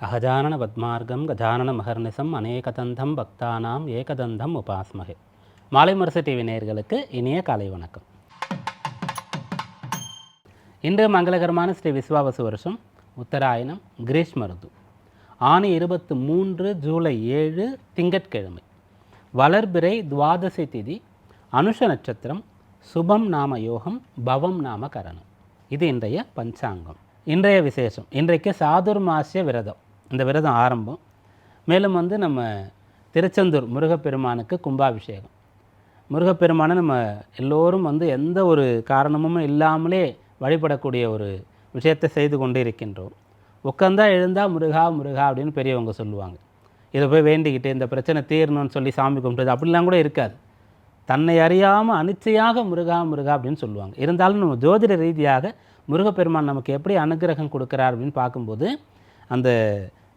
அகஜானன பத்மார்க்கம் கஜானன மகர்நிசம் அநேகதந்தம் பக்தானாம் ஏகதந்தம் உபாஸ்மகே. மாலை முரசு டிவி நேயர்களுக்கு இனிய காலை வணக்கம். இன்று மங்களகரமான ஸ்ரீ விஸ்வாவசு வருஷம் உத்தராயணம் கிரீஷ்ம ருது ஆணி இருபத்து மூன்று ஜூலை ஏழு திங்கட்கிழமை. வளர்பிறை துவாதசி திதி அனுஷ நட்சத்திரம் சுபம் நாம யோகம் பவம் நாம கரணம். இது இன்றைய பஞ்சாங்கம். இன்றைய விசேஷம். இன்றைக்கு சாதுர்மாசிய விரதம். இந்த விரதம் ஆரம்பம். மேலும் வந்து நம்ம திருச்செந்தூர் முருகப்பெருமானுக்கு கும்பாபிஷேகம். முருகப்பெருமானை நம்ம எல்லோரும் வந்து எந்த ஒரு காரணமும் இல்லாமலே வழிபடக்கூடிய ஒரு விஷயத்தை செய்து கொண்டு இருக்கின்றோம். உட்காந்தா எழுந்தால் முருகா முருகா அப்படின்னு பெரியவங்க சொல்லுவாங்க. இதை போய் வேண்டிக்கிட்டு இந்த பிரச்சனை தீரணும்னு சொல்லி சாமி கும்பிட்டது அப்படிலாம் கூட இருக்காது. தன்னை அறியாமல் அனிச்சையாக முருகா முருகா அப்படின்னு சொல்லுவாங்க. இருந்தாலும் நம்ம ஜோதிட ரீதியாக முருகப்பெருமான் நமக்கு எப்படி அனுகிரகம் கொடுக்குறார் அப்படின்னு பார்க்கும்போது அந்த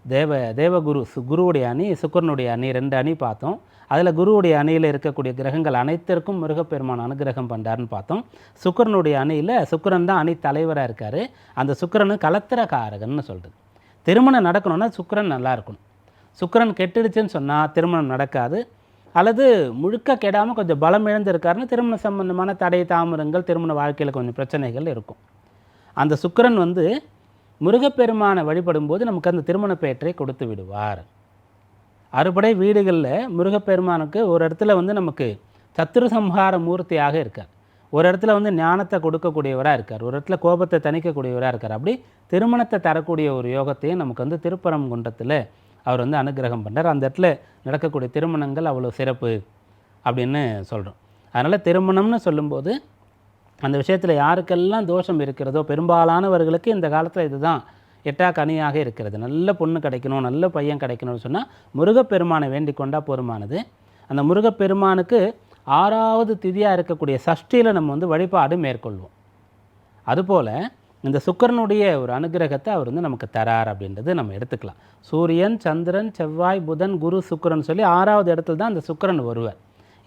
தேவ தேவகுரு சு குருவுடைய அணி சுக்கரனுடைய அணி ரெண்டு அணி பார்த்தோம். அதில் குருவுடைய அணியில் இருக்கக்கூடிய கிரகங்கள் அனைத்திற்கும் முருகப்பெருமான் அனுகிரகம் பண்ணுறாருன்னு பார்த்தோம். சுக்கரனுடைய அணியில் சுக்கிரன் தான் அணி தலைவராக இருக்கார். அந்த சுக்கிரனு கலத்திரக்காரகன்னு சொல்கிறது திருமணம் நடக்கணும்னா சுக்கிரன் நல்லா இருக்கணும். சுக்கரன் கெட்டுடுச்சுன்னு சொன்னால் திருமணம் நடக்காது. அல்லது முழுக்க கெடாமல் கொஞ்சம் பலம் இழந்திருக்காருன்னு திருமண சம்பந்தமான தடை தாமரங்கள் திருமண வாழ்க்கையில் கொஞ்சம் பிரச்சனைகள் இருக்கும். அந்த சுக்கிரன் வந்து முருகப்பெருமானை வழிபடும்போது நமக்கு அந்த திருமண பேற்றை கொடுத்து விடுவார். அறுபடை வீடுகளில் முருகப்பெருமானுக்கு ஒரு இடத்துல வந்து நமக்கு சத்துரு சம்ஹார மூர்த்தியாக இருக்கார். ஒரு இடத்துல வந்து ஞானத்தை கொடுக்கக்கூடியவராக இருக்கார். ஒரு இடத்துல கோபத்தை தணிக்கக்கூடியவராக இருக்கார். அப்படி திருமணத்தை தரக்கூடிய ஒரு யோகத்தையும் நமக்கு வந்து திருப்பரங்குன்றத்தில் அவர் வந்து அனுகிரகம் பண்ணுறார் அந்த இடத்துல நடக்கக்கூடிய திருமணங்கள் அவ்வளோ சிறப்பு அப்படின்னு சொல்கிறோம் அதனால் திருமணம்னு சொல்லும்போது அந்த விஷயத்தில் யாருக்கெல்லாம் தோஷம் இருக்கிறதோ பெரும்பாலானவர்களுக்கு இந்த காலத்தில் இதுதான். எட்டா கனியாக இருக்கிறது. நல்ல பொண்ணு கிடைக்கணும் நல்ல பையன் கிடைக்கணும்னு சொன்னால் முருகப்பெருமானை வேண்டிக் கொண்டால் போருமானது. அந்த முருகப்பெருமானுக்கு ஆறாவது திதியாக இருக்கக்கூடிய சஷ்டியில் நம்ம வந்து வழிபாடு மேற்கொள்வோம். அதுபோல் இந்த சுக்கிரனுடைய ஒரு அனுகிரகத்தை அவர் வந்து நமக்கு தரார் அப்படின்றது நம்ம எடுத்துக்கலாம். சூரியன் சந்திரன் செவ்வாய் புதன் குரு சுக்கிரன் சொல்லி ஆறாவது இடத்துல தான் அந்த சுக்கிரன் வருவார்.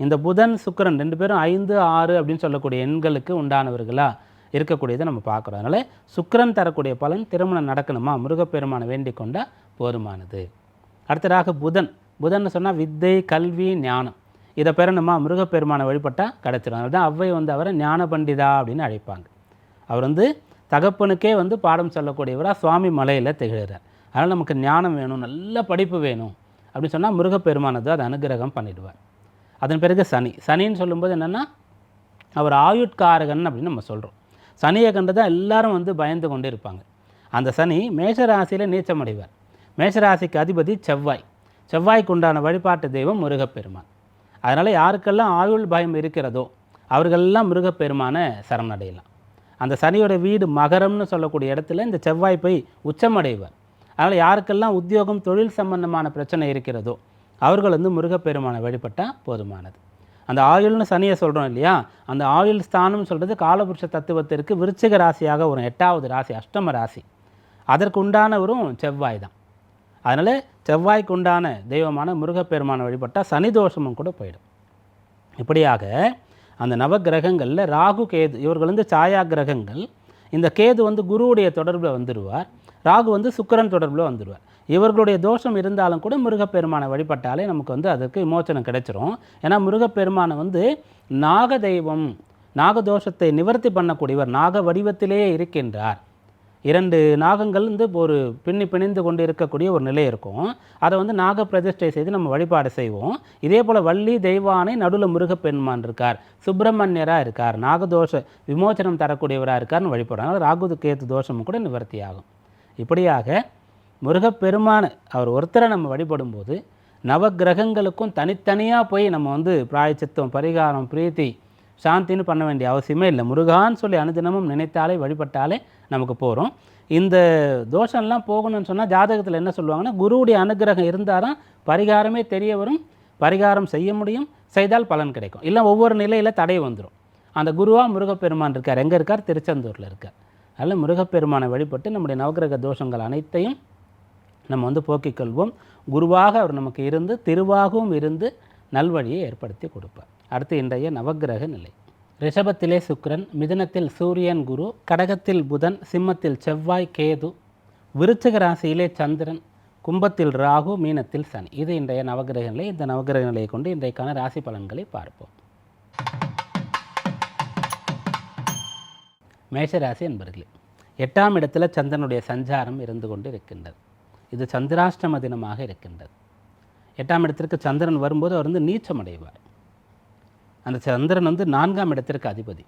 இந்த புதன் சுக்கரன் ரெண்டு பேரும் ஐந்து ஆறு அப்படின்னு சொல்லக்கூடிய எண்களுக்கு உண்டானவர்களாக இருக்கக்கூடியதை நம்ம பார்க்குறோம். அதனால் சுக்கிரன் தரக்கூடிய பலன் திருமணம் நடக்கணுமா? முருகப்பெருமானை வேண்டிக் கொண்டால் போதுமானது. அடுத்ததாக புதன். புதன் சொன்னால் வித்தை கல்வி ஞானம். இதை பெறணுமா? முருகப்பெருமானை வழிபட்டால் கிடச்சிரும். தான் அவ்வை வந்து அவரை ஞான பண்டிதா அப்படின்னு அழைப்பாங்க. அவர் வந்து தகப்பனுக்கே வந்து பாடம் சொல்லக்கூடியவராக சுவாமி மலையில் திகழ்கிறார் அதனால் நமக்கு ஞானம் வேணும் நல்ல படிப்பு வேணும் அப்படின்னு சொன்னால் முருகப்பெருமானது அதை அனுகிரகம் பண்ணிடுவார். அதன் பிறகு சனி. சனின்னு சொல்லும்போது என்னென்னா அவர் ஆயுட்காரகன் அப்படின்னு நம்ம சொல்கிறோம் சனியை கண்டு தான் எல்லாரும் வந்து பயந்து கொண்டு இருப்பாங்க. அந்த சனி மேஷராசியில் நீச்சமடைவார். மேஷராசிக்கு அதிபதி செவ்வாய். செவ்வாய்க்கு உண்டான வழிபாட்டு தெய்வம் முருகப்பெருமான். அதனால் யாருக்கெல்லாம் ஆயுள் பயம் இருக்கிறதோ அவர்களெல்லாம் முருகப்பெருமானை சரணடையலாம் அந்த சனியோட வீடு மகரம்னு சொல்லக்கூடிய இடத்துல இந்த செவ்வாய் போய் உச்சமடைவார். அதனால் யாருக்கெல்லாம் உத்தியோகம் தொழில் சம்பந்தமான பிரச்சனை இருக்கிறதோ அவர்கள் வந்து முருகப்பெருமானை வழிபட்டால் போதுமானது. அந்த ஆயுள்னு சனியை சொல்கிறோம் இல்லையா? அந்த ஆயுள் ஸ்தானம்னு சொல்கிறது காலபுருஷ தத்துவத்திற்கு விருச்சிக ராசியாக ஒரு எட்டாவது ராசி அஷ்டம ராசி. அதற்கு உண்டானவரும் செவ்வாய் தான். அதனால் செவ்வாய்க்கு உண்டான தெய்வமான முருகப்பெருமானை வழிபட்டால் சனி தோஷமும் கூட போயிடும். இப்படியாக அந்த நவகிரகங்களில் ராகு கேது இவர்கள் வந்து சாயா கிரகங்கள். இந்த கேது வந்து குருவுடைய தொடர்பில் வந்துடுவார் ராகு வந்து சுக்கிரன் தொடர்பில் வந்துடுவார் இவர்களுடைய தோஷம் இருந்தாலும் கூட முருகப்பெருமானை வழிபட்டாலே நமக்கு வந்து அதற்கு விமோச்சனம் கிடைச்சிரும். ஏன்னா முருகப்பெருமானை வந்து நாக தெய்வம் நாகதோஷத்தை நிவர்த்தி பண்ணக்கூடியவர் நாக வடிவத்திலேயே இருக்கின்றார். இரண்டு நாகங்கள் வந்து ஒரு பின்னி பிணிந்து கொண்டு இருக்கக்கூடிய ஒரு நிலை இருக்கும். அதை வந்து நாக பிரதிஷ்டை செய்து நம்ம வழிபாடு செய்வோம். இதே போல் வள்ளி தெய்வானை நடுவில் முருகப்பெருமான் இருக்கார். சுப்பிரமணியராக இருக்கார். நாகதோஷ விமோச்சனம் தரக்கூடியவராக இருக்கார்னு வழிபடுறாங்க. ராகுது கேத்து தோஷமும் கூட நிவர்த்தி ஆகும் இப்படியாக முருகப்பெருமான் அவர் ஒருத்தரை நம்ம வழிபடும்போது நவகிரகங்களுக்கும் தனித்தனியாக போய் நம்ம வந்து பிராயச்சித்தம் பரிகாரம் பிரீத்தி சாந்தின்னு பண்ண வேண்டிய அவசியமே இல்லை. முருகான்னு சொல்லி அனுதினமும் நினைத்தாலே வழிபட்டாலே நமக்கு போகிறோம் இந்த தோஷம்லாம் போகணும்னு சொன்னால் ஜாதகத்தில் என்ன சொல்லுவாங்கன்னா குருவுடைய அனுகிரகம் இருந்தாலும் பரிகாரமே தெரிய வரும் பரிகாரம் செய்ய முடியும் செய்தால் பலன் கிடைக்கும். இல்லை ஒவ்வொரு நிலையில் தடை வந்துடும் அந்த குருவாக முருகப்பெருமான் இருக்கார். எங்கே இருக்கார்? திருச்செந்தூரில் இருக்கார். அதனால் முருகப்பெருமானை வழிபட்டு நம்முடைய நவகிரக தோஷங்கள் அனைத்தையும் நம்ம வந்து போக்கிக் கொள்வோம். குருவாக அவர் நமக்கு இருந்து திருவாகவும் இருந்து நல்வழியை ஏற்படுத்தி கொடுப்பார். அடுத்து இன்றைய நவக்கிரக நிலை. ரிஷபத்திலே சுக்கரன் மிதனத்தில் சூரியன் குரு கடகத்தில் புதன் சிம்மத்தில் செவ்வாய் கேது விருச்சிக ராசியிலே சந்திரன் கும்பத்தில் ராகு மீனத்தில் சனி. இது இன்றைய நவகிரக நிலை. இந்த நவகிரக நிலையை கொண்டு இன்றைக்கான ராசி பலன்களை பார்ப்போம். மேஷராசி என்பர்களே எட்டாம் இடத்தில் சந்திரனுடைய சஞ்சாரம் இருந்து கொண்டு இருக்கின்றது இது சந்திராஷ்டம தினமாக இருக்கின்றது. எட்டாம் இடத்திற்கு சந்திரன் வரும்போது அவர் வந்து நீச்சம் அடைவார் அந்த சந்திரன் வந்து நான்காம் இடத்திற்கு அதிபதி.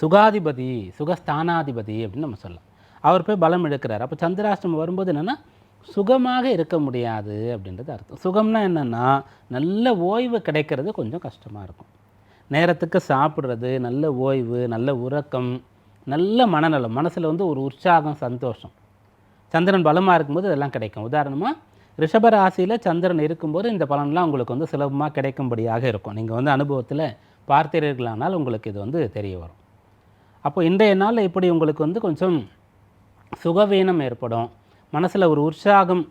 சுகாதிபதி சுகஸ்தானாதிபதி அப்படின்னு நம்ம சொல்லலாம். அவர் போய் பலம் எடுக்கிறார் அப்போ சந்திராஷ்டமம் வரும்போது என்னென்னா சுகமாக இருக்க முடியாது அப்படின்றது அர்த்தம். சுகம்னா என்னென்னா நல்ல ஓய்வு கிடைக்கிறது கொஞ்சம் கஷ்டமாக இருக்கும். நேரத்துக்கு சாப்பிட்றது நல்ல ஓய்வு நல்ல உறக்கம் நல்ல மனநலம். மனசில் வந்து ஒரு உற்சாகம் சந்தோஷம். சந்திரன் பலமாக இருக்கும்போது இதெல்லாம் கிடைக்கும். உதாரணமாக ரிஷப ராசியில் சந்திரன் இருக்கும்போது இந்த பலன்லாம் உங்களுக்கு வந்து சுலபமாக கிடைக்கும்படியாக இருக்கும். நீங்கள் வந்து அனுபவத்தில் பார்த்தீர்களானால் உங்களுக்கு இது வந்து தெரிய வரும். அப்போ இன்றைய நாளில் இப்படி உங்களுக்கு வந்து கொஞ்சம் சுகவீனம் ஏற்படும். மனசில் ஒரு உற்சாகம்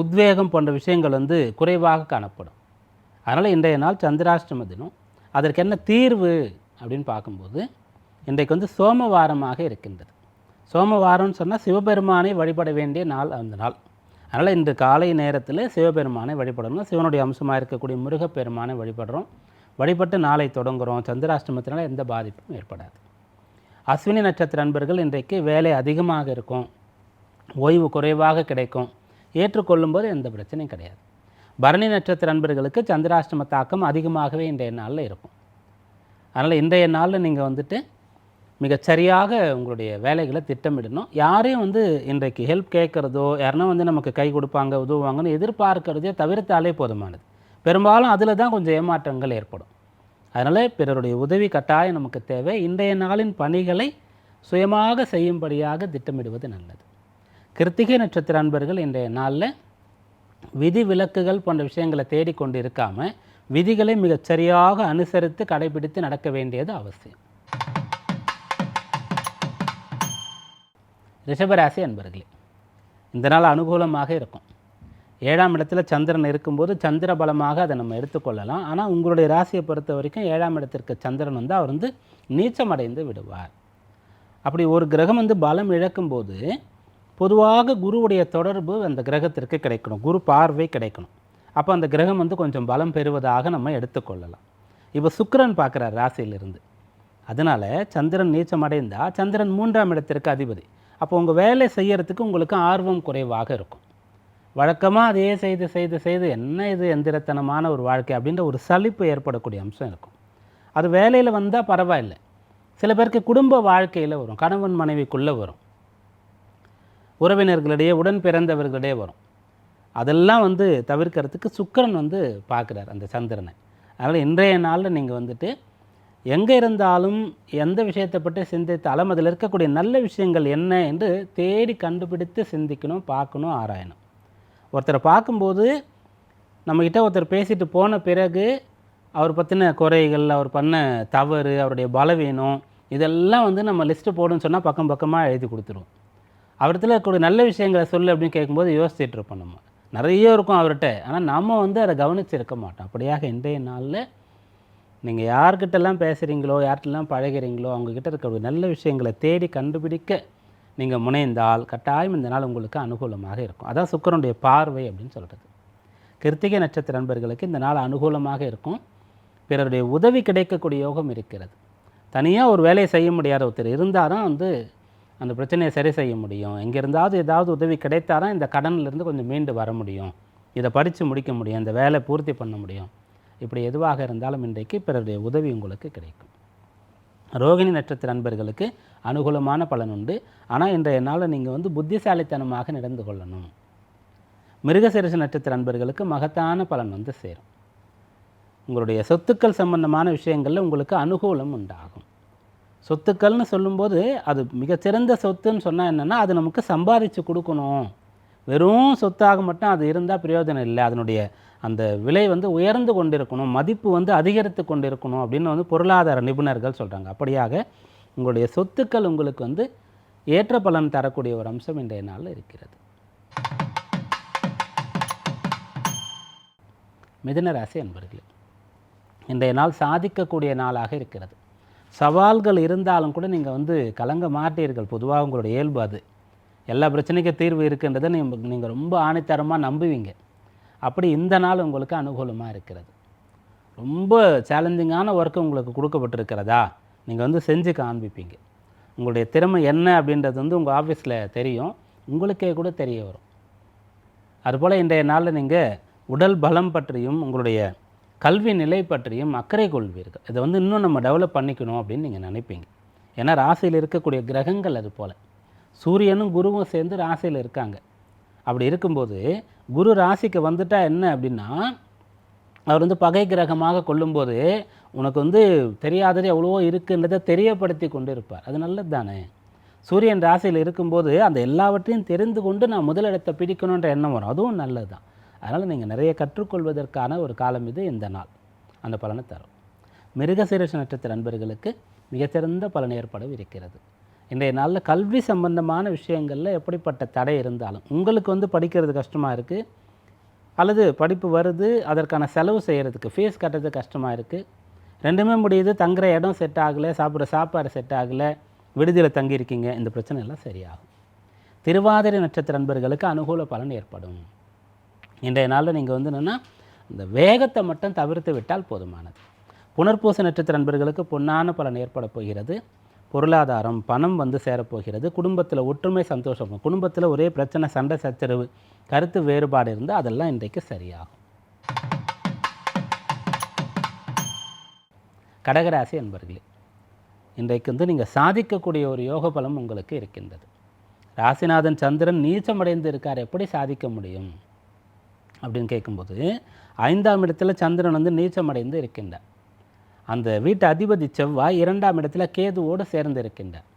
உத்வேகம் போன்ற விஷயங்கள் வந்து குறைவாக காணப்படும். அதனால் இன்றைய நாள் சந்திராஷ்டம தினம். அதற்கு என்ன தீர்வு அப்படின்னு பார்க்கும்போது இன்றைக்கு வந்து சோமவாரமாக இருக்கின்றது. சோமவாரம்னு சொன்னால் சிவபெருமானை வழிபட வேண்டிய நாள் அந்த நாள். அதனால் இன்று காலை நேரத்தில் சிவபெருமானை வழிபடணும். சிவனுடைய அம்சமாக இருக்கக்கூடிய முருகப்பெருமானை வழிபடுறோம். வழிபட்டு நாளை தொடங்குகிறோம் சந்திராஷ்டமத்தினால் எந்த பாதிப்பும் ஏற்படாது. அஸ்வினி நட்சத்திர நண்பர்கள் இன்றைக்கு வேலை அதிகமாக இருக்கும். ஓய்வு குறைவாக கிடைக்கும். ஏற்றுக்கொள்ளும்போது எந்த பிரச்சனையும் கிடையாது. பரணி நட்சத்திர நண்பர்களுக்கு சந்திராஷ்டம தாக்கம் அதிகமாகவே இன்றைய நாளில் இருக்கும். அதனால் இன்றைய நாளில் நீங்கள் வந்துட்டு மிகச்சரியாக உங்களுடைய வேலைகளை திட்டமிடணும். யாரையும் வந்து இன்றைக்கு ஹெல்ப் கேட்குறதோ யாருன்னா வந்து நமக்கு கை கொடுப்பாங்க உதவுவாங்கன்னு எதிர்பார்க்கறதே தவிர்த்தாலே போதுமானது. பெரும்பாலும் அதில் தான் கொஞ்சம் ஏமாற்றங்கள் ஏற்படும். அதனால் பிறருடைய உதவி கட்டாயம் நமக்கு தேவை. இன்றைய நாளின் பணிகளை சுயமாக செய்யும்படியாக திட்டமிடுவது நல்லது. கிருத்திகை நட்சத்திர அன்பர்கள் இன்றைய நாளில் விதி விலக்குகள் போன்ற விஷயங்களை தேடிக்கொண்டு இருக்காமல் விதிகளை மிகச்சரியாக அனுசரித்து கடைபிடித்து நடக்க வேண்டியது அவசியம். ரிஷபராசி அன்பர்களே இந்த நாள் அனுகூலமாக இருக்கும். ஏழாம் இடத்துல சந்திரன் இருக்கும்போது சந்திர பலமாக அதை நம்ம எடுத்துக்கொள்ளலாம் ஆனால் உங்களுடைய ராசியை பொறுத்த வரைக்கும் ஏழாம் இடத்திற்கு சந்திரன் வந்து அவர் வந்து நீச்சமடைந்து விடுவார். அப்படி ஒரு கிரகம் வந்து பலம் இழக்கும்போது பொதுவாக குருவுடைய தொடர்பு அந்த கிரகத்திற்கு கிடைக்கணும். குரு பார்வை கிடைக்கணும். அப்போ அந்த கிரகம் வந்து கொஞ்சம் பலம் பெறுவதாக நம்ம எடுத்துக்கொள்ளலாம் இப்போ சுக்கரன் பார்க்குறார் ராசியிலிருந்து. அதனால் சந்திரன் நீச்சமடைந்தால் சந்திரன் மூன்றாம் இடத்திற்கு அதிபதி. அப்போ உங்கள் வேலை செய்கிறதுக்கு உங்களுக்கு ஆர்வம் குறைவாக இருக்கும். வழக்கமாக அதையே செய்து செய்து செய்து என்ன இது எந்திரத்தனமான ஒரு வாழ்க்கை அப்படின்ற ஒரு சலிப்பு ஏற்படக்கூடிய அம்சம் இருக்கும். அது வேலையில் வந்தால் பரவாயில்லை. சில பேருக்கு குடும்ப வாழ்க்கையில் வரும். கணவன் மனைவிக்குள்ளே வரும். உறவினர்களிடையே உடன் பிறந்தவர்களிடையே வரும். அதெல்லாம் வந்து தவிர்க்கிறதுக்கு சுக்கிரன் வந்து பார்க்குறார் அந்த சந்திரனை. அதனால் இன்றைய நாளில் நீங்கள் வந்துட்டு எங்கே இருந்தாலும் எந்த விஷயத்தை பற்றி சிந்தித்தாலும் அதில் இருக்கக்கூடிய நல்ல விஷயங்கள் என்ன என்று தேடி கண்டுபிடித்து சிந்திக்கணும் பார்க்கணும் ஆராயணும். ஒருத்தரை பார்க்கும்போது நம்மக்கிட்ட ஒருத்தர் பேசிட்டு போன பிறகு அவர் பற்றின குறைகள் அவர் பண்ண தவறு அவருடைய பலவீனம் இதெல்லாம் வந்து நம்ம லிஸ்ட்டு போடுன்னு சொன்னால் பக்கம் பக்கமாக எழுதி கொடுத்துருவோம். அவர்கிட்ட இருக்கக்கூடிய நல்ல விஷயங்களை சொல்லு அப்படின்னு கேட்கும்போது யோசிச்சுட்டு இருப்போம் நம்ம. நிறைய இருக்கும் அவர்கிட்ட. ஆனால் நம்ம வந்து அதை கவனிச்சிருக்க மாட்டோம். அப்படியாக இன்றைய நாளில் நீங்கள் யார்கிட்டெல்லாம் பேசுகிறீங்களோ யார்கிட்டலாம் பழகிறீங்களோ அவங்கக்கிட்ட இருக்கக்கூடிய நல்ல விஷயங்களை தேடி கண்டுபிடிக்க நீங்கள் முனைந்தால் கட்டாயம் இந்த நாள் உங்களுக்கு அனுகூலமாக இருக்கும். அதான் சுக்கரனுடைய பார்வை அப்படின்னு சொல்கிறது கிருத்திகை நட்சத்திர நண்பர்களுக்கு இந்த நாள் அனுகூலமாக இருக்கும். பிறருடைய உதவி கிடைக்கக்கூடிய யோகம் இருக்கிறது. தனியாக ஒரு வேலையை செய்ய முடியாத ஒருத்தர் இருந்தால் தான் வந்து அந்த பிரச்சனையை சரி செய்ய முடியும். எங்கே இருந்தாவது ஏதாவது உதவி கிடைத்தாதான் இந்த கடனிலிருந்து கொஞ்சம் மீண்டு வர முடியும். இதை படித்து முடிக்க முடியும். இந்த வேலை பூர்த்தி பண்ண முடியும். இப்படி எதுவாக இருந்தாலும் இன்றைக்கு பிறருடைய உதவி உங்களுக்கு கிடைக்கும். ரோகிணி நட்சத்திர நண்பர்களுக்கு அனுகூலமான பலன் உண்டு. ஆனால் இன்றைய நாளில் நீங்கள் வந்து புத்திசாலித்தனமாக நடந்து கொள்ளணும். மிருகசீரிஷ நட்சத்திர நண்பர்களுக்கு மகத்தான பலன் வந்து சேரும். உங்களுடைய சொத்துக்கள் சம்பந்தமான விஷயங்களில் உங்களுக்கு அனுகூலம் உண்டாகும். சொத்துக்கள்னு சொல்லும்போது அது மிகச்சிறந்த சொத்துன்னு சொன்னால் என்னென்னா அது நமக்கு சம்பாதிச்சு கொடுக்கணும். வெறும் சொத்தாக மட்டும் அது இருந்தால் பிரயோஜனம் இல்லை. அதனுடைய அந்த விலை வந்து உயர்ந்து கொண்டிருக்கணும் மதிப்பு வந்து அதிகரித்து கொண்டிருக்கணும் அப்படின்னு வந்து பொருளாதார நிபுணர்கள் சொல்கிறாங்க அப்படியாக உங்களுடைய சொத்துக்கள் உங்களுக்கு வந்து ஏற்ற பலன் தரக்கூடிய ஒரு அம்சம் இன்றைய நாளில் இருக்கிறது. மிதனராசி அன்பர்களே இன்றைய நாள் சாதிக்கக்கூடிய நாளாக இருக்கிறது. சவால்கள் இருந்தாலும் கூட நீங்கள் வந்து கலங்க மாட்டீர்கள். பொதுவாக உங்களுடைய இயல்பு அது. எல்லா பிரச்சனைக்கும் தீர்வு இருக்குன்றதை நீங்கள் ரொம்ப ஆணித்தரமாக நம்புவீங்க. அப்படி இந்த நாள் உங்களுக்கு அனுகூலமாக இருக்கிறது. ரொம்ப சேலஞ்சிங்கான ஒர்க்கு உங்களுக்கு கொடுக்கப்பட்டிருக்கிறதா? நீங்கள் வந்து செஞ்சு காண்பிப்பீங்க. உங்களுடைய திறமை என்ன அப்படின்றது வந்து உங்கள் ஆஃபீஸில் தெரியும். உங்களுக்கே கூட தெரிய வரும். அதுபோல் இன்றைய நாளில் நீங்கள் உடல் பலம் பற்றியும் உங்களுடைய கல்வி நிலை பற்றியும் அக்கறை கொள்வீர்கள். இதை வந்து இன்னும் நம்ம டெவலப் பண்ணிக்கணும் அப்படின்னு நீங்கள் நினைப்பீங்க. ஏன்னா ராசியில் இருக்கக்கூடிய கிரகங்கள் அது போல். சூரியனும் குருவும் சேர்ந்து ராசியில் இருக்காங்க. அப்படி இருக்கும்போது குரு ராசிக்கு வந்துட்டால் என்ன அப்படின்னா அவர் வந்து பகை கிரகமாக கொள்ளும்போது உனக்கு வந்து தெரியாதது எவ்வளவோ இருக்குன்றதை தெரியப்படுத்தி கொண்டு இருப்பார் அது நல்லது தானே சூரியன் ராசியில் இருக்கும்போது அந்த எல்லாவற்றையும் தெரிந்து கொண்டு நான் முதலிடத்தை பிடிக்கணுன்ற எண்ணம் வரும். அதுவும் நல்லது தான் அதனால் நீங்கள் நிறைய கற்றுக்கொள்வதற்கான ஒரு காலம் இது இந்த நாள். அந்த பலனை தரும். மிருகசீரஷ நட்சத்திர நண்பர்களுக்கு மிகச்சிறந்த பலன் ஏற்படவிருக்கிறது. இன்றைய நாளில் கல்வி சம்பந்தமான விஷயங்களில் எப்படிப்பட்ட தடை இருந்தாலும் உங்களுக்கு வந்து படிக்கிறது கஷ்டமாக இருக்குது அல்லது படிப்பு வருது அதற்கான செலவு செய்கிறதுக்கு ஃபீஸ் கட்டுறது கஷ்டமாக இருக்குது ரெண்டுமே முடியுது தங்குற இடம் செட் ஆகலை சாப்பிட்ற சாப்பாடு செட் ஆகலை விடுதியில் தங்கியிருக்கீங்க இந்த பிரச்சனை எல்லாம் சரியாகும். திருவாதிரை நட்சத்திர நண்பர்களுக்கு அனுகூல பலன் ஏற்படும். இன்றைய நாளில் நீங்கள் வந்து என்னென்னா இந்த வேகத்தை மட்டும் தவிர்த்து விட்டால் போதுமானது. புனர்பூச நட்சத்திர நண்பர்களுக்கு பொன்னான பலன் ஏற்பட போகிறது. பொருளாதாரம் பணம் வந்து சேரப்போகிறது குடும்பத்தில் ஒற்றுமை சந்தோஷம். குடும்பத்தில் ஒரே பிரச்சனை சண்டை சச்சரவு கருத்து வேறுபாடு இருந்தால் அதெல்லாம் இன்றைக்கு சரியாகும். கடகராசி என்பர்களே இன்றைக்கு வந்து நீங்கள் சாதிக்கக்கூடிய ஒரு யோக பலம் உங்களுக்கு இருக்கின்றது. ராசிநாதன் சந்திரன் நீச்சமடைந்து இருக்கார் எப்படி சாதிக்க முடியும்? அப்படின்னு கேட்கும்போது ஐந்தாம் இடத்துல சந்திரன் வந்து நீச்சமடைந்து இருக்கின்றார். அந்த வீட்டு அதிபதி செவ்வாய் இரண்டாம் இடத்துல கேதுவோடு சேர்ந்து இருக்கின்றார்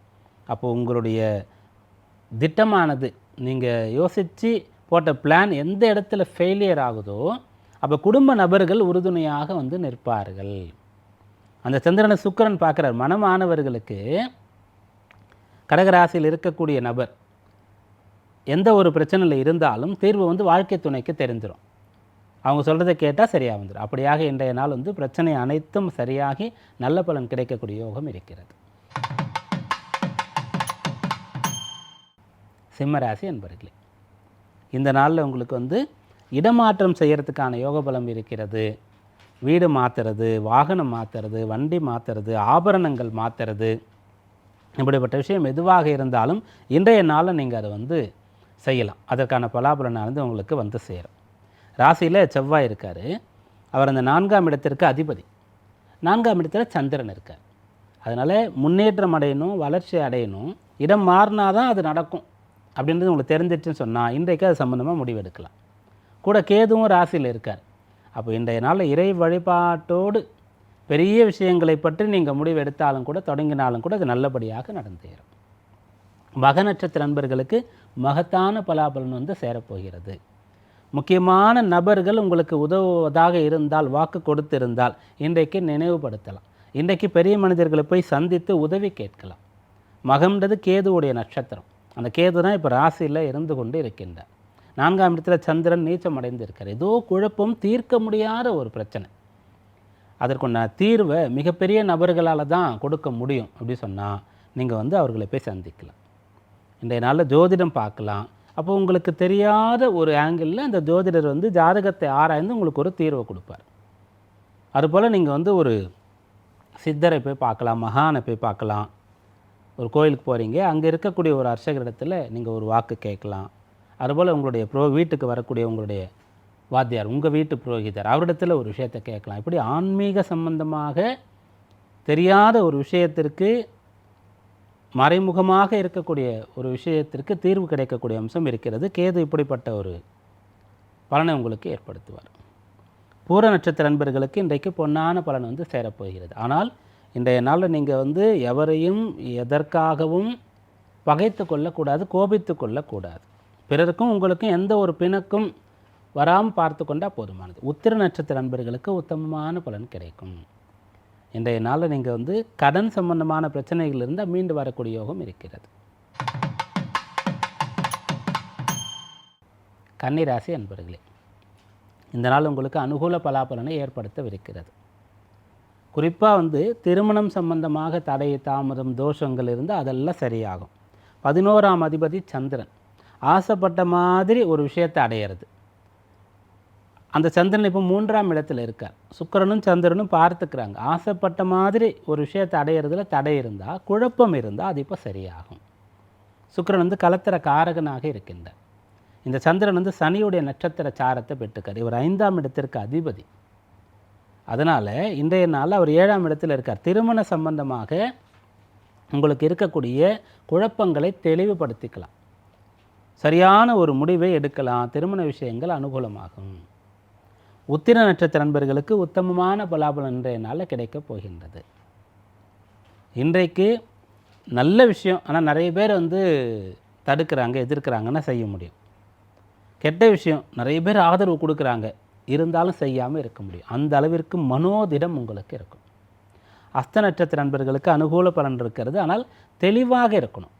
அப்போ உங்களுடைய திட்டமானது நீங்கள் யோசித்து போட்ட பிளான் எந்த இடத்துல ஃபெயிலியர் ஆகுதோ அப்போ குடும்ப நபர்கள் உறுதுணையாக வந்து நிற்பார்கள். அந்த சந்திரனை சுக்கிரன் பார்க்குறார். மனமானவர்களுக்கு கடகராசியில் இருக்கக்கூடிய நபர் எந்த ஒரு பிரச்சனையில் இருந்தாலும் தீர்வு வந்து வாழ்க்கை துணைக்கு தெரிஞ்சிடும் அவங்க சொல்கிறத கேட்டால் சரியாக வந்துடும் அப்படியாக இன்றைய நாள் வந்து பிரச்சனை அனைத்தும் சரியாகி நல்ல பலன் கிடைக்கக்கூடிய யோகம் இருக்கிறது. சிம்மராசி என்பர்களே இந்த நாளில் உங்களுக்கு வந்து இடமாற்றம் செய்கிறதுக்கான யோக பலம் இருக்கிறது. வீடு மாற்றுறது வாகனம் மாற்றுறது வண்டி மாற்றுறது ஆபரணங்கள் மாற்றுறது இப்படிப்பட்ட விஷயம் எதுவாக இருந்தாலும் இன்றைய நாளில் நீங்கள் அதை வந்து செய்யலாம். அதற்கான பலாபலனானது உங்களுக்கு வந்து சேரும். ராசியில் செவ்வாய் இருக்கார். அவர் அந்த நான்காம் இடத்திற்கு அதிபதி. நான்காம் இடத்துல சந்திரன் இருக்கார். அதனால் முன்னேற்றம் அடையணும் வளர்ச்சி அடையணும். இடம் மாறினா தான் அது நடக்கும். அப்படின்றது உங்களுக்கு தெரிஞ்சிச்சுன்னு சொன்னால் இன்றைக்கு அது சம்மந்தமாக முடிவெடுக்கலாம். கூட கேதுவும் ராசியில் இருக்கார். அப்போ இன்றைய நாளில் இறை வழிபாட்டோடு பெரிய விஷயங்களை பற்றி நீங்கள் முடிவெடுத்தாலும் கூட தொடங்கினாலும் கூட அது நல்லபடியாக நடந்தேறும். மக நட்சத்திர நண்பர்களுக்கு மகத்தான பலாபலன் வந்து சேரப்போகிறது. முக்கியமான நபர்கள் உங்களுக்கு உதவுவதாக இருந்தால் வாக்கு கொடுத்திருந்தால் இன்றைக்கு நினைவுபடுத்தலாம். இன்றைக்கு பெரிய மனிதர்களை போய் சந்தித்து உதவி கேட்கலாம். மகம்ன்றது கேதுவுடைய நட்சத்திரம். அந்த கேது தான் இப்போ ராசியில் இருந்து கொண்டு இருக்கின்றார். நான்காம் இடத்துல சந்திரன் நீச்சம் அடைந்திருக்கார். ஏதோ குழப்பம் தீர்க்க முடியாத ஒரு பிரச்சனை. அதற்குண்டான தீர்வை மிகப்பெரிய நபர்களால் தான் கொடுக்க முடியும். அப்படி சொன்னால் நீங்கள் வந்து அவர்களை போய் சந்திக்கலாம். இன்றைய நாளில் ஜோதிடம் பார்க்கலாம். அப்போ உங்களுக்கு தெரியாத ஒரு ஆங்கிளில் அந்த ஜோதிடர் வந்து ஜாதகத்தை ஆராய்ந்து உங்களுக்கு ஒரு தீர்வை கொடுப்பார். அதுபோல் நீங்கள் வந்து ஒரு சித்தரை போய் பார்க்கலாம் மகானை போய் பார்க்கலாம். ஒரு கோயிலுக்கு போகிறீங்க அங்கே இருக்கக்கூடிய ஒரு அர்ச்சகரிடத்தில் நீங்கள் ஒரு வாக்கு கேட்கலாம். அதுபோல் உங்களுடைய ப்ரோ வீட்டுக்கு வரக்கூடிய உங்களுடைய வாத்தியார் உங்கள் வீட்டு புரோகிதர் அவரிடத்தில் ஒரு விஷயத்தை கேட்கலாம். இப்படி ஆன்மீக சம்பந்தமாக தெரியாத ஒரு விஷயத்திற்கு மறைமுகமாக இருக்கக்கூடிய ஒரு விஷயத்திற்கு தீர்வு கிடைக்கக்கூடிய அம்சம் இருக்கிறது. கேது இப்படிப்பட்ட ஒரு பலனை உங்களுக்கு ஏற்படுத்துவார். பூர நட்சத்திர நண்பர்களுக்கு இன்றைக்கு பொன்னான பலன் வந்து சேரப்போகிறது. ஆனால் இன்றைய நாளில் நீங்கள் வந்து எவரையும் எதற்காகவும் பகைத்து கொள்ளக்கூடாது கோபித்து கொள்ளக்கூடாது. பிறருக்கும் உங்களுக்கும் எந்த ஒரு பிணக்கும் வராமல் பார்த்து கொண்டால் போதுமானது. உத்திர நட்சத்திர நண்பர்களுக்கு உத்தமமான பலன் கிடைக்கும். இன்றைய நாளில் நீங்கள் வந்து கடன் சம்பந்தமான பிரச்சனைகள் இருந்தால் மீண்டு வரக்கூடிய யோகம் இருக்கிறது. கன்னிராசி அன்பர்களே இந்த நாள் உங்களுக்கு அனுகூல பலாபலனை ஏற்படுத்தவிருக்கிறது. குறிப்பாக வந்து திருமணம் சம்பந்தமாக தடை தாமதம் தோஷங்கள் இருந்து அதெல்லாம் சரியாகும். பதினோராம் அதிபதி சந்திரன் ஆசைப்பட்ட மாதிரி ஒரு விஷயத்தை அடையிறது. அந்த சந்திரன் இப்போ மூன்றாம் இடத்துல இருக்கார். சுக்கிரனும் சந்திரனும் பார்த்துக்கிறாங்க. ஆசைப்பட்ட மாதிரி ஒரு விஷயத்தை அடையிறதுல தடை இருந்தால் குழப்பம் இருந்தால் அது இப்போ சரியாகும். சுக்கரன் வந்து கலத்திர காரகனாக இருக்கின்றார். இந்த சந்திரன் வந்து சனியுடைய நட்சத்திர சாரத்தை பெற்றுக்கார். இவர் ஐந்தாம் இடத்திற்கு அதிபதி. அதனால் இன்றைய நாளில் அவர் ஏழாம் இடத்தில் இருக்கார். திருமண சம்பந்தமாக உங்களுக்கு இருக்கக்கூடிய குழப்பங்களை தெளிவுபடுத்திக்கலாம். சரியான ஒரு முடிவை எடுக்கலாம். திருமண விஷயங்கள் அனுகூலமாகும். உத்திர நட்சத்திர நண்பர்களுக்கு உத்தமமான பலாபலம் இன்றைய நாளில் கிடைக்கப் போகின்றது. இன்றைக்கு நல்ல விஷயம் ஆனால் நிறைய பேர் வந்து தடுக்கிறாங்க எதிர்க்கிறாங்கன்னா செய்ய முடியும்? கெட்ட விஷயம் நிறைய பேர் ஆதரவு கொடுக்குறாங்க இருந்தாலும் செய்யாமல் இருக்க முடியும். அந்த அளவிற்கு மனோதிடம் உங்களுக்கு இருக்கும். அஸ்த நட்சத்திர நண்பர்களுக்கு அனுகூல பலன் இருக்கிறது ஆனால் தெளிவாக இருக்கணும்.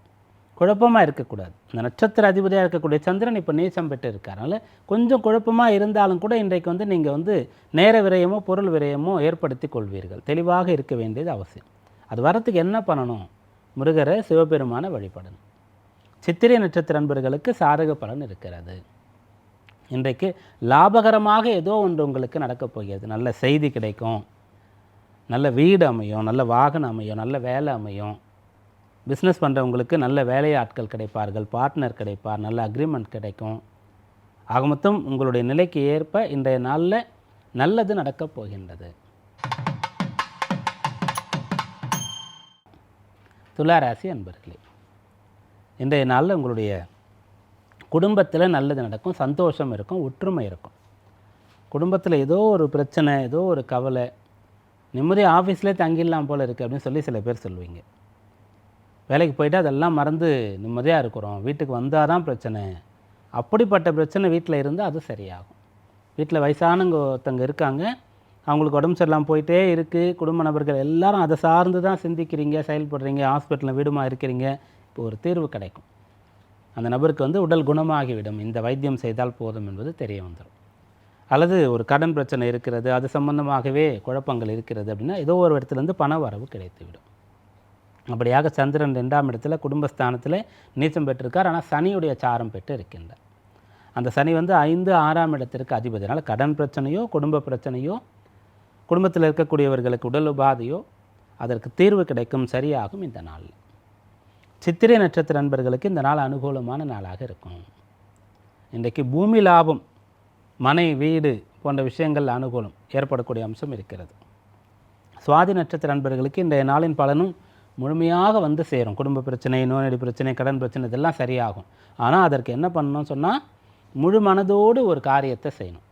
குழப்பமாக இருக்கக்கூடாது. இந்த நட்சத்திர அதிபதியாக இருக்கக்கூடிய சந்திரன் இப்போ நீச்சம் பெற்று இருக்காரனால கொஞ்சம் குழப்பமாக இருந்தாலும் கூட இன்றைக்கு வந்து நீங்கள் வந்து நேர விரயமோ பொருள் விரயமோ ஏற்படுத்தி கொள்வீர்கள். தெளிவாக இருக்க வேண்டியது அவசியம். அது வரத்துக்கு என்ன பண்ணணும்? முருகரை சிவபெருமான வழிபடணும். சித்திரை நட்சத்திர அன்பர்களுக்கு சாதக பலன் இருக்கிறது. இன்றைக்கு லாபகரமாக ஏதோ ஒன்று உங்களுக்கு நடக்கப் போகிறது. நல்ல செய்தி கிடைக்கும். நல்ல வீடு அமையும் நல்ல வாகனம் அமையும் நல்ல வேலை அமையும். பிஸ்னஸ் பண்ணுறவங்களுக்கு நல்ல வேலையாட்கள் கிடைப்பார்கள் பார்ட்னர் கிடைப்பார் நல்ல அக்ரிமெண்ட் கிடைக்கும். ஆக மொத்தம் உங்களுடைய நிலைக்கு ஏற்ப இன்றைய நாளில் நல்லது நடக்கப் போகின்றது. துளாராசி அன்பர்களே இன்றைய நாளில் உங்களுடைய குடும்பத்தில் நல்லது நடக்கும் சந்தோஷம் இருக்கும் ஒற்றுமை இருக்கும். குடும்பத்தில் ஏதோ ஒரு பிரச்சனை ஏதோ ஒரு கவலை நிம்மதியாக ஆஃபீஸ்லேயே தங்கிடலாம் போல் இருக்குது அப்படின்னு சொல்லி சில பேர் சொல்லுவீங்க. வேலைக்கு போயிட்டு அதெல்லாம் மறந்து நிம்மதியாக இருக்கிறோம். வீட்டுக்கு வந்தால் தான் பிரச்சனை. அப்படிப்பட்ட பிரச்சனை வீட்டில் இருந்தால் அது சரியாகும். வீட்டில் வயசானவங்க ஒருத்தங்க இருக்காங்க. அவங்களுக்கு உடம்பு சரியில்லாமல் போயிட்டே இருக்குது குடும்ப நபர்கள் எல்லாரும் அதை சார்ந்து தான் சிந்திக்கிறீங்க செயல்படுறீங்க ஹாஸ்பிட்டலில் வீடுமா இருக்கிறீங்க. இப்போ ஒரு தீர்வு கிடைக்கும். அந்த நபருக்கு வந்து உடல் குணமாகிவிடும். இந்த வைத்தியம் செய்தால் போதும் என்பது தெரிய வந்துடும் அல்லது ஒரு கடன் பிரச்சனை இருக்கிறது. அது சம்பந்தமாகவே குழப்பங்கள் இருக்கிறது அப்படின்னா ஏதோ ஒரு இடத்துலேருந்து பண வரவு கிடைத்துவிடும். அப்படியாக சந்திரன் ரெண்டாம் இடத்துல குடும்பஸ்தானத்தில் நீச்சம் பெற்றிருக்கார். ஆனால் சனியுடைய சாரம் பெற்று இருக்கின்றார். அந்த சனி வந்து ஐந்து ஆறாம் இடத்திற்கு அதிபதி. அதனால் கடன் பிரச்சனையோ குடும்ப பிரச்சனையோ குடும்பத்தில் இருக்கக்கூடியவர்களுக்கு உடல் உபாதையோ அதற்கு தீர்வு கிடைக்கும் சரியாகும் இந்த நாளில் சித்திரை நட்சத்திர நண்பர்களுக்கு இந்த நாள் அனுகூலமான நாளாக இருக்கும். இன்றைக்கு பூமி லாபம் மனை வீடு போன்ற விஷயங்கள் அனுகூலம் ஏற்படக்கூடிய அம்சம் இருக்கிறது. சுவாதி நட்சத்திர நண்பர்களுக்கு இன்றைய நாளின் பலனும் முழுமையாக வந்து சேரும். குடும்ப பிரச்சனை நோயடி பிரச்சனை கடன் பிரச்சனை இதெல்லாம் சரியாகும். ஆனால் அதற்கு என்ன பண்ணணும்னு சொன்னால் முழு மனதோடு ஒரு காரியத்தை செய்யணும்.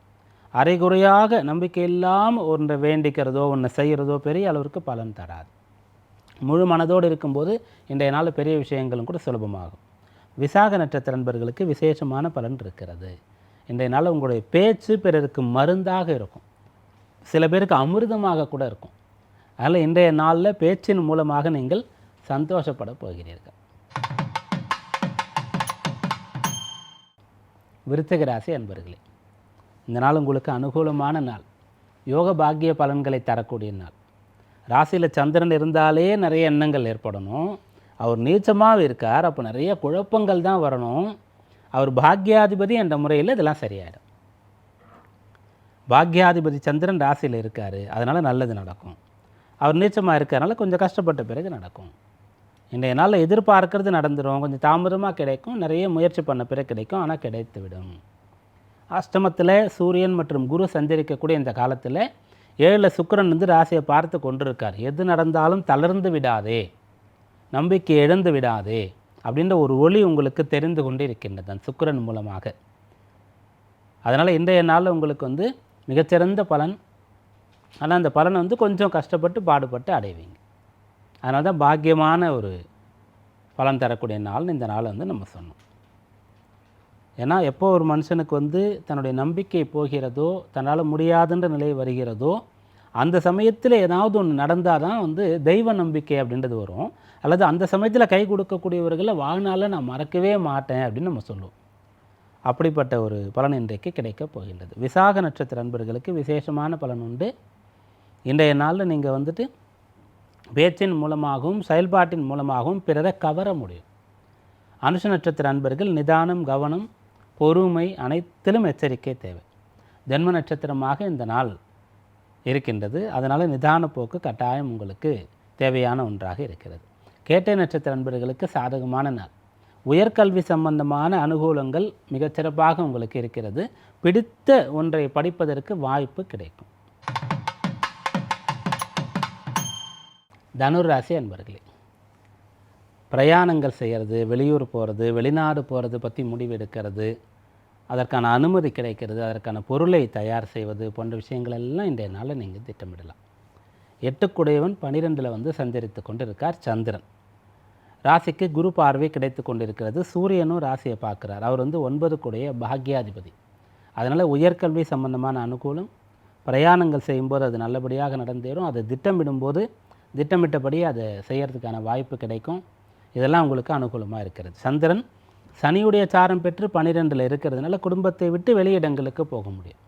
அரைகுறையாக நம்பிக்கை இல்லாமல் ஒன்றை வேண்டிக்கிறதோ ஒன்றை செய்கிறதோ பெரிய அளவிற்கு பலன் தராது. முழு மனதோடு இருக்கும்போது இன்றைய நாள் பெரிய விஷயங்களும் கூட சுலபமாகும். விசாக நட்சத்திர நண்பர்களுக்கு விசேஷமான பலன் இருக்கிறது. இன்றைய நாள் உங்களுடைய பேச்சு பிறருக்கு மருந்தாக இருக்கும். சில பேருக்கு அமிர்தமாக கூட இருக்கும். அதனால் இன்றைய நாளில் பேச்சின் மூலமாக நீங்கள் சந்தோஷப்பட போகிறீர்கள். விருச்சிக ராசி அன்பர்களே இந்த நாள் உங்களுக்கு அனுகூலமான நாள். யோக பாக்கிய பலன்களை தரக்கூடிய நாள். ராசியில் சந்திரன் இருந்தாலே நிறைய எண்ணங்கள் ஏற்படணும். அவர் நீச்சமாக இருக்கார் அப்போ நிறைய குழப்பங்கள் தான் வரணும். அவர் பாக்யாதிபதி என்ற முறையில் இதெல்லாம் சரியாயிடும். பாக்யாதிபதி சந்திரன் ராசியில் இருக்கார் அதனால் நல்லது நடக்கும். அவர் நீச்சமாக இருக்கிறனால கொஞ்சம் கஷ்டப்பட்ட பிறகு நடக்கும். இன்றைய நாளில் எதிர்பார்க்கறது நடந்துடும் கொஞ்சம் தாமதமாக கிடைக்கும். நிறைய முயற்சி பண்ண பிறகு கிடைக்கும். ஆனால் கிடைத்து விடும் அஷ்டமத்தில் சூரியன் மற்றும் குரு சஞ்சரிக்கக்கூடிய இந்த காலத்தில் ஏழில் சுக்கரன் வந்து ராசியை பார்த்து கொண்டிருக்கார். எது நடந்தாலும் தளர்ந்து விடாதே. நம்பிக்கை இழந்து விடாதே அப்படின்ற ஒரு ஒளி உங்களுக்கு தெரிந்து கொண்டு இருக்கின்றது அந்த சுக்கிரன் மூலமாக. அதனால் இன்றைய நாளில் உங்களுக்கு வந்து மிகச்சிறந்த பலன் ஆனால் அந்த பலனை வந்து கொஞ்சம் கஷ்டப்பட்டு பாடுபட்டு அடைவீங்க. அதனால தான் பாக்கியமான ஒரு பலன் தரக்கூடிய நாள்னு இந்த நாளை வந்து நம்ம சொன்னோம். ஏன்னா எப்போ ஒரு மனுஷனுக்கு வந்து தன்னுடைய நம்பிக்கை போகிறதோ தன்னால் முடியாதுன்ற நிலை வருகிறதோ அந்த சமயத்தில் ஏதாவது ஒன்று நடந்தால் தான் வந்து தெய்வ நம்பிக்கை அப்படின்றது வரும். அல்லது அந்த சமயத்தில் கை கொடுக்கக்கூடியவர்களை வாழ்நாளில் நான் மறக்கவே மாட்டேன் அப்படின்னு நம்ம சொல்லுவோம். அப்படிப்பட்ட ஒரு பலன் இன்றைக்கு கிடைக்கப் போகின்றது. விசாக நட்சத்திர நண்பர்களுக்கு விசேஷமான பலன் உண்டு. இன்றைய நாளில் நீங்கள் வந்துட்டு பேச்சின் மூலமாகவும் செயல்பாட்டின் மூலமாகவும் பிறரை கவர முடியும். அனுஷ நட்சத்திர அன்பர்கள் நிதானம் கவனம் பொறுமை அனைத்திலும் எச்சரிக்கை தேவை. ஜென்ம நட்சத்திரமாக இந்த நாள் இருக்கின்றது. அதனால் நிதான போக்கு கட்டாயம் உங்களுக்கு தேவையான ஒன்றாக இருக்கிறது. கேட்டை நட்சத்திர அன்பர்களுக்கு சாதகமான நாள். உயர்கல்வி சம்பந்தமான அனுகூலங்கள் மிகச்சிறப்பாக உங்களுக்கு இருக்கிறது. பிடித்த ஒன்றை படிப்பதற்கு வாய்ப்பு கிடைக்கும். தனுர் ராசி அன்பர்களே பிரயாணங்கள் செய்கிறது வெளியூர் போகிறது வெளிநாடு போகிறது பற்றி முடிவெடுக்கிறது அதற்கான அனுமதி கிடைக்கிறது அதற்கான பொருளை தயார் செய்வது போன்ற விஷயங்கள் எல்லாம் இன்றைய நாளில் நீங்கள் திட்டமிடலாம். எட்டுக்குடையவன் பனிரெண்டில் வந்து சஞ்சரித்து கொண்டு இருக்கார் சந்திரன். ராசிக்கு குரு பார்வை கிடைத்து கொண்டிருக்கிறது. சூரியனும் ராசியை பார்க்குறார். அவர் வந்து ஒன்பது குடைய பாக்யாதிபதி. அதனால் உயர்கல்வி சம்பந்தமான அனுகூலம் பிரயாணங்கள் செய்யும்போது அது நல்லபடியாக நடந்தேறும். அதை திட்டமிடும்போது திட்டமிட்டபடி அதை செய்கிறதுக்கான வாய்ப்பு கிடைக்கும். இதெல்லாம் உங்களுக்கு அனுகூலமாக இருக்கிறது. சந்திரன் சனியுடைய சாரம் பெற்று பன்னிரெண்டில் இருக்கிறதுனால குடும்பத்தை விட்டு வெளியிடங்களுக்கு போக முடியும்.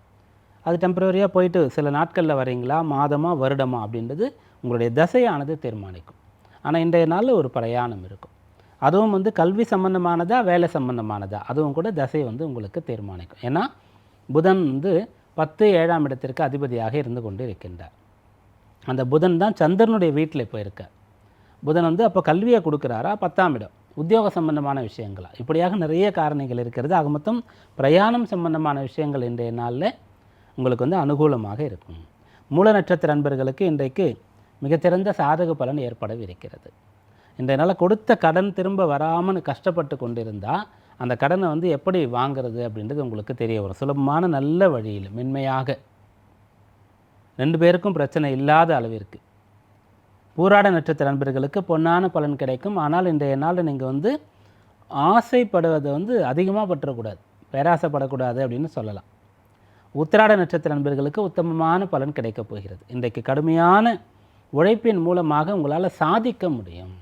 அது டெம்பரரியாக போயிட்டு சில நாட்களில் வரீங்களா? மாதமா வருடமா அப்படின்றது உங்களுடைய தசையானது தீர்மானிக்கும். ஆனால் இன்றைய நாளில் ஒரு பிரயாணம் இருக்கும். அதுவும் வந்து கல்வி சம்பந்தமானதா வேலை சம்பந்தமானதா? அதுவும் கூட தசை வந்து உங்களுக்கு தீர்மானிக்கும். ஏன்னா புதன் வந்து பத்து ஏழாம் இடத்திற்கு அதிபதியாக இருந்து கொண்டு இருக்கின்றார் அந்த புதன் தான் சந்திரனுடைய வீட்டில் இப்போ புதன் வந்து அப்போ கல்வியை கொடுக்குறாரா? பத்தாம் இடம். உத்தியோக சம்பந்தமான விஷயங்களா? இப்படியாக நிறைய காரணிகள் இருக்கிறது. ஆக மொத்தம் பிரயாணம் சம்பந்தமான விஷயங்கள் இன்றைய நாளில் உங்களுக்கு வந்து அனுகூலமாக இருக்கும். மூல நட்சத்திர அன்பர்களுக்கு இன்றைக்கு மிகச்சிறந்த சாதக பலன் ஏற்படவிருக்கிறது. இன்றைய நாளில் கொடுத்த கடன் திரும்ப வராமல் கஷ்டப்பட்டு கொண்டிருந்தால் அந்த கடனை வந்து எப்படி வாங்குறது அப்படின்றது உங்களுக்கு தெரிய வரும். சுலபமான நல்ல வழியில் மென்மையாக ரெண்டு பேருக்கும் பிரச்சனை இல்லாத அளவிற்கு. பூராட நட்சத்திர நண்பர்களுக்கு பொன்னான பலன் கிடைக்கும். ஆனால் இன்றைய நாளில் நீங்கள் வந்து ஆசைப்படுவதை வந்து அதிகமாக பற்றக்கூடாது. பேராசைப்படக்கூடாது அப்படின்னு சொல்லலாம். உத்திராட நட்சத்திர நண்பர்களுக்கு உத்தமமான பலன் கிடைக்கப் போகிறது. இன்றைக்கு கடுமையான உழைப்பின் மூலமாக உங்களால் சாதிக்க முடியும்.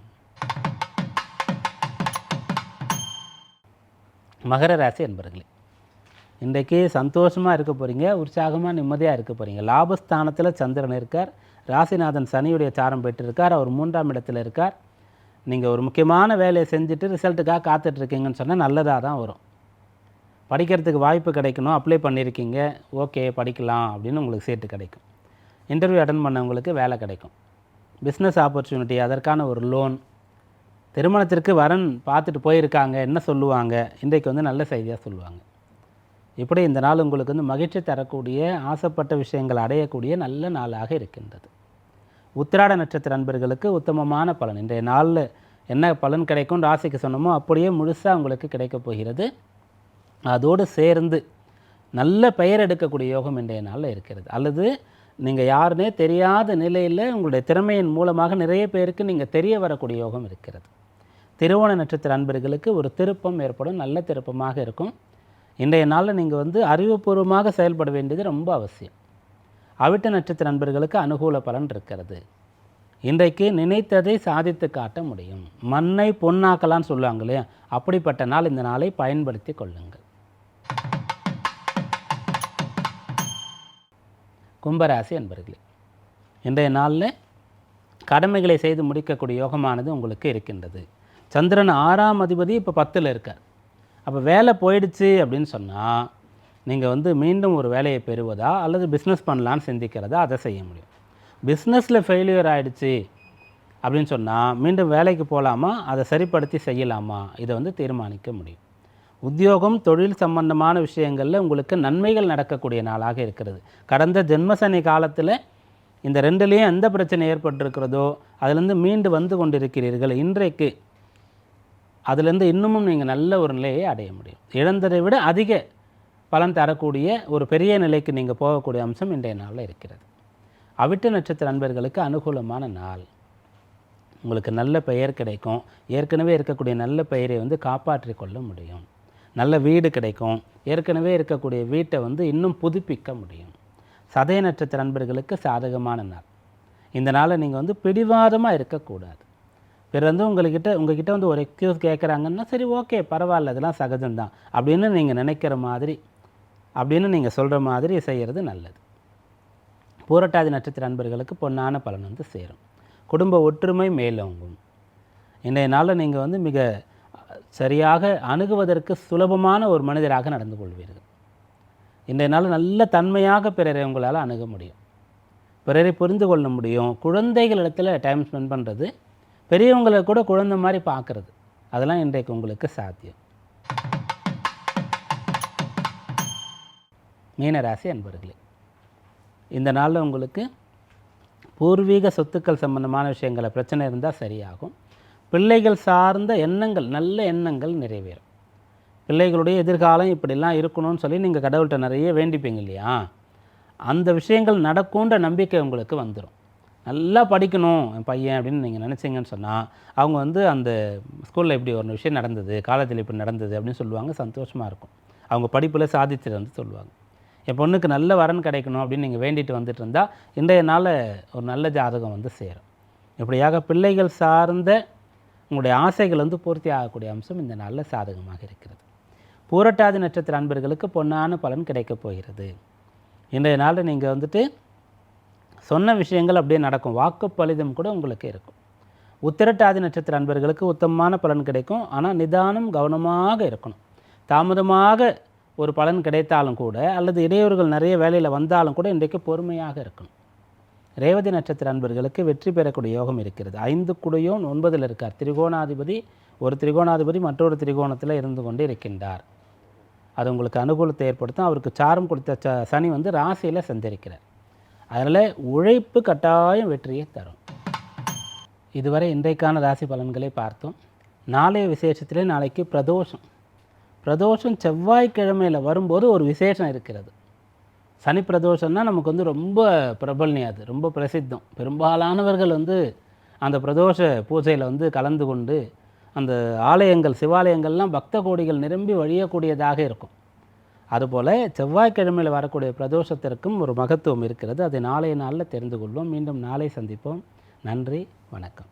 மகர ராசி என்பர்களே இன்றைக்கு சந்தோஷமாக இருக்க போகிறீங்க உற்சாகமாக நிம்மதியாக இருக்க போகிறீங்க லாபஸ்தானத்தில் சந்திரன் இருக்கார். ராசிநாதன் சனியுடைய சாரம் பெற்றிருக்கார். அவர் மூன்றாம் இடத்துல இருக்கார். நீங்கள் ஒரு முக்கியமான வேலையை செஞ்சுட்டு ரிசல்ட்டுக்காக காத்துட்ருக்கீங்கன்னு சொன்னால் நல்லதாக தான் வரும். படிக்கிறதுக்கு வாய்ப்பு கிடைக்கணும். அப்ளை பண்ணியிருக்கீங்க ஓகே படிக்கலாம் அப்படின்னு உங்களுக்கு சீட்டு கிடைக்கும். இன்டர்வியூ அட்டன் பண்ணவங்களுக்கு வேலை கிடைக்கும். பிஸ்னஸ் ஆப்பர்ச்சுனிட்டி அதற்கான ஒரு லோன். திருமணத்திற்கு வரன் பார்த்துட்டு போயிருக்காங்க. என்ன சொல்லுவாங்க? இன்றைக்கு வந்து நல்ல செய்தியாக சொல்லுவாங்க. இப்படி இந்த நாள் உங்களுக்கு வந்து மகிழ்ச்சி தரக்கூடிய ஆசைப்பட்ட விஷயங்கள் அடையக்கூடிய நல்ல நாளாக இருக்கின்றது. உத்திராட நட்சத்திர அன்பர்களுக்கு உத்தமமான பலன். இன்றைய நாளில் என்ன பலன் கிடைக்கும் ராசிக்கு சொன்னோமோ அப்படியே முழுசாக உங்களுக்கு கிடைக்கப் போகிறது. அதோடு சேர்ந்து நல்ல பெயர் எடுக்கக்கூடிய யோகம் இன்றைய நாளில் இருக்கிறது. அல்லது நீங்கள் யாருனே தெரியாத நிலையில் உங்களுடைய திறமையின் மூலமாக நிறைய பேருக்கு நீங்கள் தெரிய வரக்கூடிய யோகம் இருக்கிறது. திருவோண நட்சத்திர அன்பர்களுக்கு ஒரு திருப்பம் ஏற்படும் நல்ல திருப்பமாக இருக்கும். இன்றைய நாளில் நீங்கள் வந்து அறிவுபூர்வமாக செயல்பட வேண்டியது ரொம்ப அவசியம். அவிட்ட நட்சத்திர நண்பர்களுக்கு அனுகூல பலன் இருக்கிறது. இன்றைக்கு நினைத்ததை சாதித்து காட்ட முடியும். மண்ணை பொன்னாக்கலான்னு சொல்லுவாங்க இல்லையா? அப்படிப்பட்ட நாள் இந்த நாளை பயன்படுத்தி கொள்ளுங்கள். கும்பராசி என்பர்களே இன்றைய நாளில் கடமைகளை செய்து முடிக்கக்கூடிய யோகமானது உங்களுக்கு இருக்கின்றது. சந்திரன் ஆறாம் அதிபதி இப்போ பத்தில் இருக்கார். அப்போ வேலை போயிடுச்சு அப்படின்னு சொன்னால் நீங்கள் வந்து மீண்டும் ஒரு வேலையை பெறுவதா அல்லது பிஸ்னஸ் பண்ணலான்னு சிந்திக்கிறதா அதை செய்ய முடியும். பிஸ்னஸில் ஃபெயிலியர் ஆகிடுச்சு அப்படின்னு சொன்னால் மீண்டும் வேலைக்கு போகலாமா அதை சரிப்படுத்தி செய்யலாமா? இதை வந்து தீர்மானிக்க முடியும். உத்தியோகம் தொழில் சம்பந்தமான விஷயங்களில் உங்களுக்கு நன்மைகள் நடக்கக்கூடிய நாளாக இருக்கிறது. கடந்த ஜென்மசனி காலத்தில் இந்த ரெண்டுலேயும் எந்த பிரச்சனை ஏற்பட்டிருக்கிறதோ அதிலிருந்து மீண்டு வந்து கொண்டிருக்கிறீர்கள். இன்றைக்கு அதுலேருந்து இன்னமும் நீங்கள் நல்ல ஒரு நிலையை அடைய முடியும். இழந்ததை விட அதிக பலன் தரக்கூடிய ஒரு பெரிய நிலைக்கு நீங்கள் போகக்கூடிய அம்சம் இன்றைய நாளில் இருக்கிறது. அவிட்ட நட்சத்திர நண்பர்களுக்கு அனுகூலமான நாள். உங்களுக்கு நல்ல பெயர் கிடைக்கும். ஏற்கனவே இருக்கக்கூடிய நல்ல பெயரை வந்து காப்பாற்றி கொள்ள முடியும். நல்ல வீடு கிடைக்கும். ஏற்கனவே இருக்கக்கூடிய வீட்டை வந்து இன்னும் புதுப்பிக்க முடியும். சதய நட்சத்திர நண்பர்களுக்கு சாதகமான நாள். இந்த நாளை நீங்கள் வந்து பிடிவாதமாக இருக்கக்கூடாது. பிறர் வந்து உங்கள்கிட்ட உங்ககிட்ட வந்து ஒரு எக்ஸ்கியூஸ் கேட்குறாங்கன்னா சரி ஓகே பரவாயில்ல இதெல்லாம் சகஜம்தான். அப்படின்னு நீங்கள் நினைக்கிற மாதிரி அப்படின்னு நீங்கள் சொல்கிற மாதிரி செய்கிறது நல்லது. பூரட்டாதி நட்சத்திர நண்பர்களுக்கு பொன்னான பலன் வந்து சேரும். குடும்ப ஒற்றுமை மேலோங்கும். இன்றைய நாளில் நீங்கள் வந்து மிக சரியாக அணுகுவதற்கு சுலபமான ஒரு மனிதராக நடந்து கொள்வீர்கள். இன்றைய நாள் நல்ல தன்மையாக பிறரை உங்களால் அணுக முடியும். பிறரை புரிந்து கொள்ள முடியும். குழந்தைகளிடத்தில் டைம் ஸ்பெண்ட் பண்ணுறது பெரியவங்களை கூட குழந்தை மாதிரி பார்க்குறது. அதெல்லாம் இன்றைக்கு உங்களுக்கு சாத்தியம். மீனராசி அன்பர்களே இந்த நாளில் உங்களுக்கு பூர்வீக சொத்துக்கள் சம்பந்தமான விஷயங்களை பிரச்சனை இருந்தால் சரியாகும். பிள்ளைகள் சார்ந்த எண்ணங்கள் நல்ல எண்ணங்கள் நிறைவேறும். பிள்ளைகளுடைய எதிர்காலம் இப்படிலாம் இருக்கணும்னு சொல்லி நீங்கள் கடவுள்கிட்ட நிறைய வேண்டிப்பீங்க இல்லையா? அந்த விஷயங்கள் நடக்கும்ன்ற நம்பிக்கை உங்களுக்கு வந்துடும் நல்லா படிக்கணும் என் பையன் அப்படின்னு நீங்கள் நினச்சிங்கன்னு சொன்னால் அவங்க வந்து அந்த ஸ்கூலில் இப்படி ஒரு விஷயம் நடந்தது காலேஜில் இப்படி நடந்தது அப்படின்னு சொல்லுவாங்க சந்தோஷமாக இருக்கும். அவங்க படிப்பில் சாதிச்சுட்டு வந்து சொல்லுவாங்க. என் பொண்ணுக்கு நல்ல வரன் கிடைக்கணும் அப்படின்னு நீங்கள் வேண்டிட்டு வந்துட்டு இருந்தால் இன்றைய நாளில் ஒரு நல்ல ஜாதகம் வந்து சேரும். இப்படியாக பிள்ளைகள் சார்ந்த உங்களுடைய ஆசைகள் வந்து பூர்த்தி ஆகக்கூடிய அம்சம் இந்த நாளில் சாதகமாக இருக்கிறது. பூரட்டாதி நட்சத்திர அன்பர்களுக்கு பொன்னான பலன் கிடைக்கப் போகிறது. இன்றைய நாளில் நீங்கள் வந்துட்டு சொன்ன விஷயங்கள் அப்படியே நடக்கும். வாக்கு பலிதம் கூட உங்களுக்கு இருக்கும். உத்திரட்டாதி நட்சத்திர அன்பர்களுக்கு உத்தமமான பலன் கிடைக்கும். ஆனால் நிதானம் கவனமாக இருக்கணும். தாமதமாக ஒரு பலன் கிடைத்தாலும் கூட அல்லது இடையூறுகள் நிறைய வேலையில் வந்தாலும் கூட இன்றைக்கு பொறுமையாக இருக்கணும். ரேவதி நட்சத்திர அன்பர்களுக்கு வெற்றி பெறக்கூடிய யோகம் இருக்கிறது. ஐந்து குடையோன் ஒன்பதில் இருக்கார். திரிகோணாதிபதி ஒரு திரிகோணாதிபதி மற்றொரு திரிகோணத்தில் இருந்து கொண்டு இருக்கின்றார். அது உங்களுக்கு அனுகூலத்தை ஏற்படுத்தும். அவருக்கு சாரம் கொடுத்த ச சனி வந்து ராசியில் சந்திருக்கிறார் அதனால் உழைப்பு கட்டாயம் வெற்றியை தரும். இதுவரை இன்றைக்கான ராசி பலன்களை பார்த்தோம். நாளைய விசேஷத்திலே நாளைக்கு பிரதோஷம். பிரதோஷம் செவ்வாய்க்கிழமையில் வரும்போது ஒரு விசேஷம் இருக்கிறது. சனி பிரதோஷம்னா நமக்கு வந்து ரொம்ப பிரபல்யம் அது ரொம்ப பிரசித்தம். பெரும்பாலானவர்கள் வந்து அந்த பிரதோஷ பூஜையில் வந்து கலந்து கொண்டு அந்த ஆலயங்கள் சிவாலயங்கள்லாம் பக்த கோடிகள் நிரம்பி வழியக்கூடியதாக இருக்கும். அதுபோல் செவ்வாய்க்கிழமையில் வரக்கூடிய பிரதோஷத்திற்கும் ஒரு மகத்துவம் இருக்கிறது. அதை நாளைய நாளில் தெரிந்து கொள்வோம். மீண்டும் நாளை சந்திப்போம். நன்றி வணக்கம்.